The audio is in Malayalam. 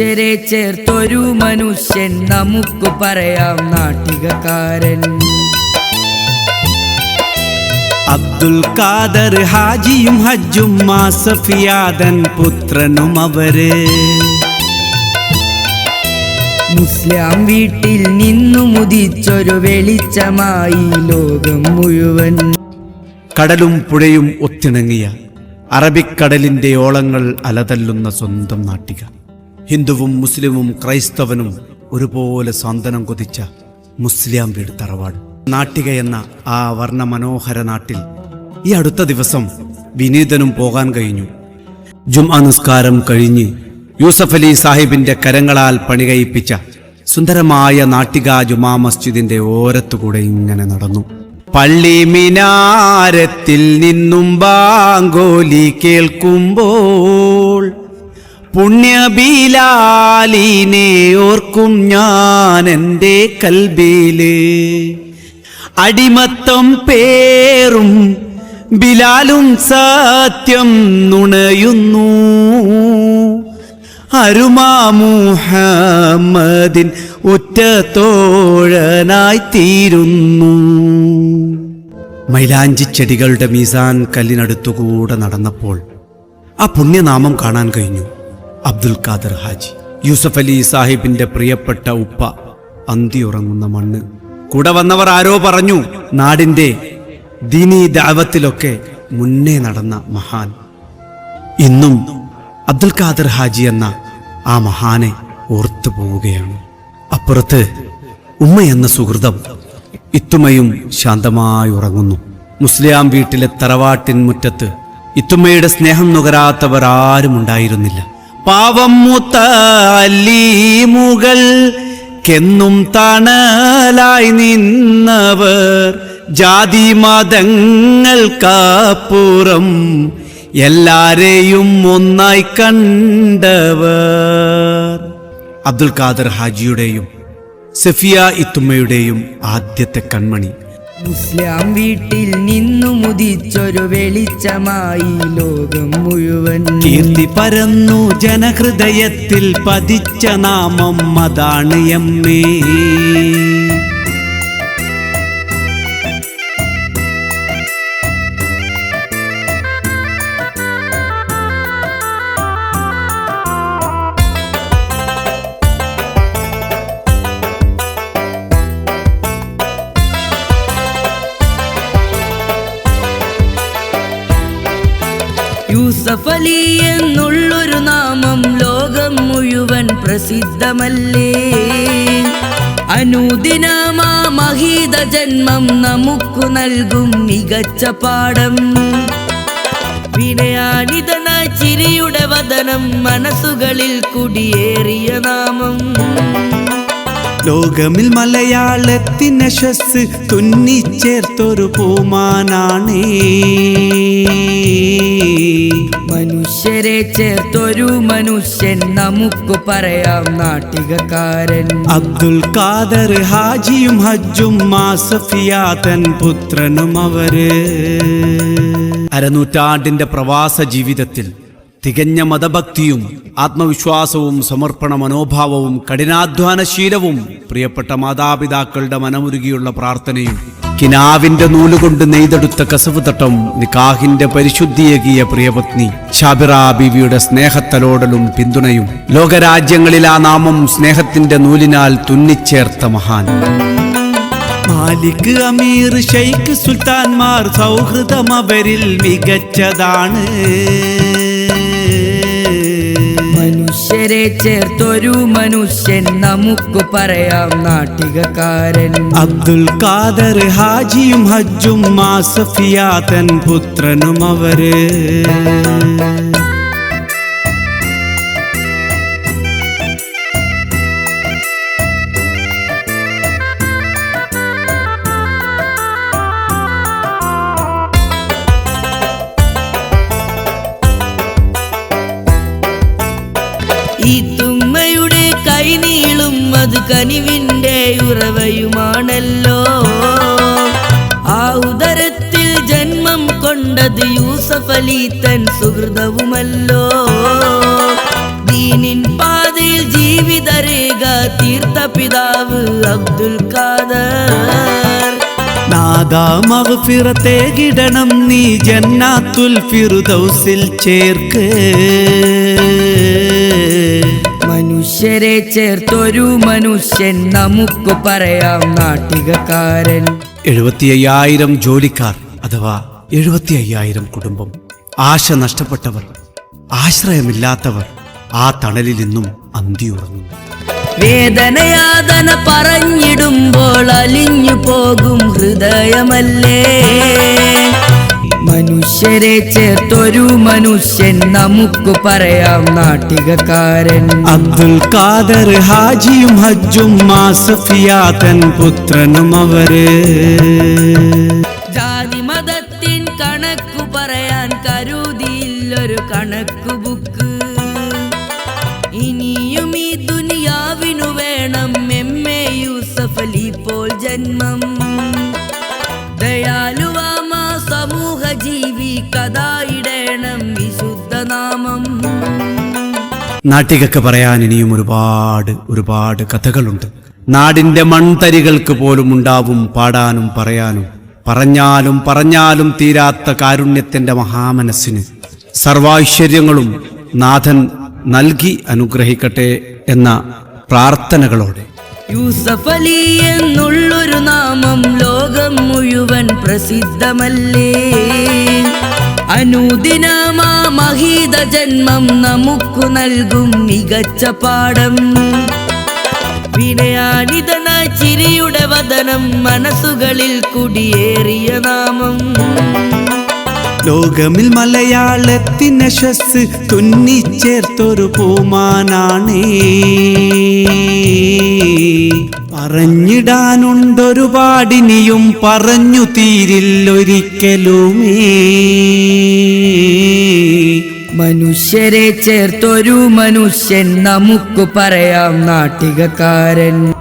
മനുഷ്യരെ ചേർത്തൊരു മനുഷ്യൻ നമുക്ക് പറയാം നാട്ടികക്കാരൻ. അബ്ദുൽ ഖാദർ ഹാജിയും ഹജ്ജും മാസഫിയാദൻ പുത്രനും അവർ. മുസ്ലാം വീട്ടിൽ നിന്നു മുതിച്ചൊരു വെളിച്ചമായി ലോകം മുഴുവൻ. കടലും പുഴയും ഒത്തിണങ്ങിയ അറബിക്കടലിന്റെ ഓളങ്ങൾ അലതല്ലുന്ന സ്വന്തം നാട്ടിക. ഹിന്ദുവും മുസ്ലിമും ക്രൈസ്തവനും ഒരുപോലെ സാന്ത്വനം കൊതിച്ച മുസ്ലിം വീട് തറവാട്. നാട്ടിക എന്ന ആ വർണ മനോഹര നാട്ടിൽ ഈ അടുത്ത ദിവസം വിനീതനും പോകാൻ കഴിഞ്ഞു. ജുംഅ നിസ്കാരം കഴിഞ്ഞ് യൂസഫ് അലി സാഹിബിന്റെ കരങ്ങളാൽ പണികയിപ്പിച്ച സുന്ദരമായ നാട്ടിക ജുമാ മസ്ജിദിന്റെ ഓരത്തുകൂടെ ഇങ്ങനെ നടന്നു. പള്ളി മിനാരത്തിൽ നിന്നും ബാങ്കോലി കേൾക്കുമ്പോൾ പുണ്യബീലാലിനെ ഓർക്കും ഞാൻ എന്റെ കൽബീൽ. അടിമത്തം പേറും ബിലാലും സത്യം നുണയുന്നു. അരുമാ മുഹമ്മദിൻ തോഴനായി തീരുന്നു. മൈലാഞ്ചി ചെടികളുടെ മീസാൻ കല്ലിനടുത്തുകൂടെ നടന്നപ്പോൾ ആ പുണ്യനാമം കാണാൻ കഴിഞ്ഞു. അബ്ദുൽ ഖാദർ ഹാജി. യൂസഫ് അലി സാഹിബിന്റെ പ്രിയപ്പെട്ട ഉപ്പ. അന്തി ഉറങ്ങുന്ന മണ്ണ്. കൂടെ വന്നവർ ആരോ പറഞ്ഞു നാടിന്റെ ദീനീ ദാവത്തിലൊക്കെ മുന്നേ നടന്ന മഹാൻ. ഇന്നും അബ്ദുൽ ഖാദർ ഹാജി എന്ന ആ മഹാനെ ഓർത്തു പോവുകയാണ്. അപ്പുറത്ത് ഉമ്മ എന്ന സുഹൃതം ഇത്തുമയും ശാന്തമായി ഉറങ്ങുന്നു. മുസ്ലിം വീട്ടിലെ തറവാട്ടിൻ മുറ്റത്ത് ഇത്തുമ്മയുടെ സ്നേഹം നുകരാത്തവർ ആരും ഉണ്ടായിരുന്നില്ല. പാവം മൂത്ത അല്ലീമുകൾ കെന്നും തണലായി നിന്നവർ. ജാതി മതങ്ങൾക്കപ്പുറം എല്ലാരെയും ഒന്നായി കണ്ടവർ. അബ്ദുൽ ഖാദർ ഹാജിയുടെയും സഫിയ ഇത്തുമ്മയുടെയും ആദ്യത്തെ കൺമണി. മുസ്ലാം വീട്ടിൽ നിന്നു മുതിച്ചൊരു വെളിച്ചമായി ലോകം മുഴുവൻ. കീർത്തി പരന്നു ജനഹൃദയത്തിൽ പതിച്ച നാമം അതാണ് എമ്മേ യൂസഫ് അലി എന്നുള്ളൊരു നാമം ലോകം മുഴുവൻ പ്രസിദ്ധമല്ലേ? അനുദിനമാ മഹീത ജന്മം നമുക്കു നൽകും മികച്ച പാഠം. വിനയാനിതന ചിരിയുടെ വതനം മനസ്സുകളിൽ കുടിയേറിയ നാമം. ലോകമിൽ മലയാളത്തിന് ശസ് തുന്നിച്ചേർത്തൊരു പൂമാനാണേ. മനുഷ്യരെ ചേർത്തൊരു മനുഷ്യൻ നമുക്ക് പറയാം നാട്ടികക്കാരൻ. അബ്ദുൽ ഖാദർ ഹാജിയും ഹജ്ജും മാസഫിയാതൻ പുത്രനും അവർ. അരനൂറ്റാണ്ടിന്റെ പ്രവാസ ജീവിതത്തിൽ തികഞ്ഞ മതഭക്തിയും ആത്മവിശ്വാസവും സമർപ്പണ മനോഭാവവും കഠിനാധ്വാനശീലവും പ്രിയപ്പെട്ട മാതാപിതാക്കളുടെ മനമുരുകിയുള്ള പ്രാർത്ഥനയും കിനാവിന്റെ നൂലുകൊണ്ട് നെയ്തെടുത്ത കസവ് തട്ടം നിക്കാഹിന്റെ പരിശുദ്ധിയേകിയ പ്രിയപത്നി ഷാബിറ ബീവിയുടെ സ്നേഹത്തലോടലും പിന്തുണയും ലോകരാജ്യങ്ങളിൽ ആ നാമം സ്നേഹത്തിന്റെ നൂലിനാൽ തുന്നിച്ചേർത്ത മഹാൻ. മാലിക് അമീർ ഷെയ്ഖ് സുൽത്താൻമാർ സൗഹൃദം അവരിൽ മികച്ചതാണ്. മനുഷ്യരെ ചേർത്തൊരു മനുഷ്യൻ നമുക്ക് പറയാം നാട്ടികക്കാരൻ. അബ്ദുൽ ഖാദർ ഹാജിയും ഹജ്ജും മാസഫിയാതൻ പുത്രനും അവർ. അത് കനിവിന്റെ ഉറവയുമാണല്ലോ. ആ ഉദരത്തിൽ ജന്മം കൊണ്ടത് യൂസഫ് അലി തൻ സുഹൃതവുമല്ലോ. ദീനിൻ പാതയിൽ ജീവിതരേഖ തീർത്ത പിതാവ് അബ്ദുൽ ഖാദർ. നാദാ മഗ്ഫിറത്തെ കിടണം നീ ജന്നാത്തുൽ ഫിറുദൗസിൽ ചേർക്ക്. മനുഷ്യരെ ചേർത്തൊരു മനുഷ്യൻ നമുക്ക് പറയാം നാട്ടികക്കാരൻ. എഴുപത്തി അയ്യായിരം ജോലിക്കാർ അഥവാ എഴുപത്തി അയ്യായിരം കുടുംബം. ആശ നഷ്ടപ്പെട്ടവർ ആശ്രയമില്ലാത്തവർ ആ തണലിൽ ഇന്നും അന്തിയുറങ്ങുന്നു വേദനയാതന പറഞ്ഞിടുമ്പോൾ അലിഞ്ഞു പോകും ഹൃദയമല്ലേ? മനുഷ്യരെ ചേർത്തൊരു മനുഷ്യൻ നമുക്ക് പറയാം നാട്ടികക്കാരൻ. അബ്ദുൽ ഖാദർ ഹാജിയും ഹജ്ജും മാസഫിയാതൻ പുത്രനും അവർ. ജാതി മതത്തിൻ കണക്കു പറയാൻ കരുതിയില്ലൊരു കണക്കു ബുക്ക്. ഇനിയും ഈ ദുനിയാവിനു വേണം എം എ യൂസഫ് അലി പോൽ ജന്മം. നാട്ടികക്ക് പറയാൻ ഇനിയും ഒരുപാട് ഒരുപാട് കഥകളുണ്ട്. നാടിന്റെ മൺതരികൾക്ക് പോലും ഉണ്ടാവും പാടാനും പറയാനും പറഞ്ഞാലും പറഞ്ഞാലും തീരാത്ത കാരുണ്യത്തിന്റെ മഹാമനസ്സിന്. സർവൈശ്വര്യങ്ങളും നാഥൻ നൽകി അനുഗ്രഹിക്കട്ടെ എന്ന പ്രാർത്ഥനകളോടെ. യൂസഫ് അലി എന്നുള്ളൊരു നാമം ലോകം മുഴുവൻ പ്രസിദ്ധമല്ലേ? അനുദിനമാ മഹീത ജന്മം നമുക്കു നൽകും മികച്ച പാഠം. വിനയാനിതന ചിരിയുടെ വതനം മനസ്സുകളിൽ കുടിയേറിയ നാമം. ലോകമിൽ മലയാളത്തിന് ശസ് തുന്നിച്ചേർത്തൊരു പൂമാനാണേ. പറഞ്ഞിടാനുണ്ടൊരുപാടിനിയും പറഞ്ഞു തീരില്ലൊരിക്കലുമേ. മനുഷ്യരെ ചേർത്തൊരു മനുഷ്യൻ നമുക്ക് പറയാം നാട്ടികക്കാരൻ.